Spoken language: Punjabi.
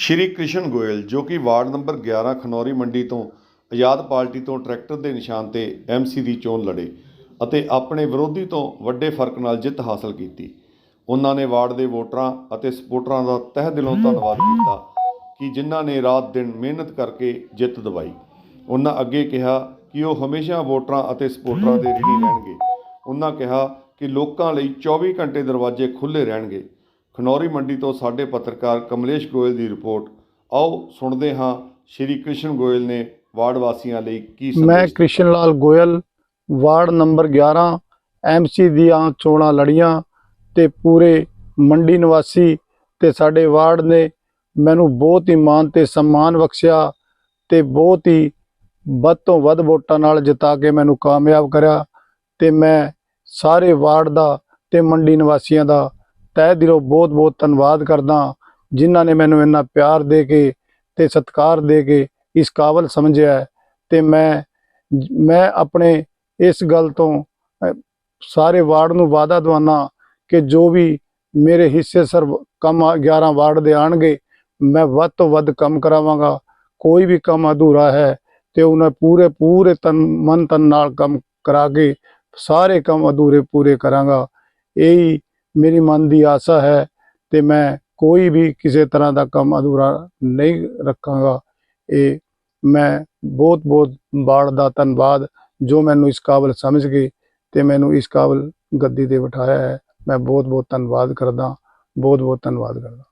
ਸ਼੍ਰੀ ਕ੍ਰਿਸ਼ਨ ਗੋਇਲ, ਜੋ ਕਿ ਵਾਰਡ ਨੰਬਰ 11 ਖਨੌਰੀ ਮੰਡੀ ਤੋਂ ਆਜ਼ਾਦ ਪਾਰਟੀ ਤੋਂ ਟਰੈਕਟਰ ਦੇ ਨਿਸ਼ਾਨ ਤੇ ਐਮਸੀ ਦੀ ਚੋਣ ਲੜੇ ਅਤੇ ਆਪਣੇ ਵਿਰੋਧੀ ਤੋਂ ਵੱਡੇ ਫ਼ਰਕ ਨਾਲ ਜਿੱਤ ਹਾਸਲ ਕੀਤੀ। ਉਹਨਾਂ ਨੇ ਵਾਰਡ ਦੇ ਵੋਟਰਾਂ ਅਤੇ ਸਪੋਰਟਰਾਂ ਦਾ ਤਹਿ ਦਿਲੋਂ ਧੰਨਵਾਦ ਕੀਤਾ ਕਿ ਜਿਨ੍ਹਾਂ ਨੇ ਰਾਤ ਦਿਨ ਮਿਹਨਤ ਕਰਕੇ ਜਿੱਤ ਦਿਵਾਈ। ਉਹਨਾਂ ਅੱਗੇ ਕਿਹਾ ਕਿ ਉਹ ਹਮੇਸ਼ਾ ਵੋਟਰਾਂ ਅਤੇ ਸਪੋਰਟਰਾਂ ਦੇ ਰੀਣੀ ਰਹਿਣਗੇ। ਉਹਨਾਂ ਕਿਹਾ ਕਿ ਲੋਕਾਂ ਲਈ 24 ਘੰਟੇ ਦਰਵਾਜ਼ੇ ਖੁੱਲ੍ਹੇ ਰਹਿਣਗੇ। ਖਨੌਰੀ ਮੰਡੀ ਤੋਂ ਸਾਡੇ ਪੱਤਰਕਾਰ ਕਮਲੇਸ਼ ਗੋਇਲ ਦੀ ਰਿਪੋਰਟ। ਆਓ ਸੁਣਦੇ ਹਾਂ ਸ਼੍ਰੀ ਕ੍ਰਿਸ਼ਨ ਗੋਇਲ ਨੇ ਵਾਰਡ ਵਾਸੀਆਂ ਲਈ ਕੀ ਮੈਂ Krishan Lal Goyal, ward number 11 MC ਦੀਆਂ ਚੋਣਾਂ ਲੜੀਆਂ ਤੇ ਪੂਰੇ ਮੰਡੀ ਨਿਵਾਸੀ ਤੇ ਸਾਡੇ ਵਾਰਡ ਨੇ ਮੈਨੂੰ ਬਹੁਤ ਹੀ ਮਾਣ ਤੇ ਸਨਮਾਨ ਬਖਸ਼ਿਆ ਤੇ ਬਹੁਤ ਹੀ ਵੱਧ ਤੋਂ ਵੱਧ ਵੋਟਾਂ ਨਾਲ ਜਿਤਾ ਕੇ ਮੈਨੂੰ ਕਾਮਯਾਬ ਕਰਿਆ ਤੇ ਮੈਂ ਸਾਰੇ ਵਾਰਡ ਦਾ ਤੇ ਮੰਡੀ ਨਿਵਾਸੀਆਂ ਦਾ ਤਹਿ ਦਿਲੋਂ ਬਹੁਤ ਬਹੁਤ ਧੰਨਵਾਦ ਕਰਦਾ ਜਿਨ੍ਹਾਂ ਨੇ ਮੈਨੂੰ ਇੰਨਾ ਪਿਆਰ ਦੇ ਕੇ ਤੇ ਸਤਿਕਾਰ ਦੇ ਕੇ ਇਸ ਕਾਬਲ ਸਮਝਿਆ ਤੇ ਮੈਂ ਮੈਂ ਆਪਣੇ ਇਸ ਗੱਲ ਤੋਂ ਸਾਰੇ ਵਾਰਡ ਨੂੰ ਵਾਅਦਾ ਦਵਾਨਾ ਕਿ ਜੋ ਵੀ ਮੇਰੇ ਹਿੱਸੇ ਸਰ ਕੰਮ ਆ- 11 ਵਾਰਡ ਦੇ ਆਣਗੇ ਮੈਂ ਵੱਧ ਤੋਂ ਵੱਧ ਕੰਮ ਕਰਾਵਾਂਗਾ। ਕੋਈ ਵੀ ਕੰਮ ਅਧੂਰਾ ਹੈ ਤੇ ਉਹਨਾਂ ਪੂਰੇ ਪੂਰੇ ਤਨ, ਮਨ ਤਨ ਨਾਲ ਕੰਮ ਕਰਾ ਕੇ ਸਾਰੇ ਕੰਮ ਅਧੂਰੇ ਪੂਰੇ ਕਰਾਂਗਾ। ਇਹੀ ਮੇਰੀ ਮਨ ਦੀ ਆਸਾ ਹੈ ਤੇ ਮੈਂ ਕੋਈ ਵੀ ਕਿਸੇ ਤਰ੍ਹਾਂ ਦਾ ਕੰਮ ਅਧੂਰਾ ਨਹੀਂ ਰੱਖਾਂਗਾ। ਇਹ ਮੈਂ ਬਹੁਤ ਬਹੁਤ ਬਾੜ ਦਾ ਧੰਨਵਾਦ ਜੋ ਮੈਨੂੰ ਇਸ ਕਾਬਲ ਸਮਝ ਗਏ ਤੇ ਮੈਨੂੰ ਇਸ ਕਾਬਲ ਗੱਦੀ ਤੇ ਬਿਠਾਇਆ ਹੈ। ਮੈਂ ਬਹੁਤ ਬਹੁਤ ਧੰਨਵਾਦ ਕਰਦਾ। ਬਹੁਤ ਬਹੁਤ ਧੰਨਵਾਦ ਕਰਦਾ।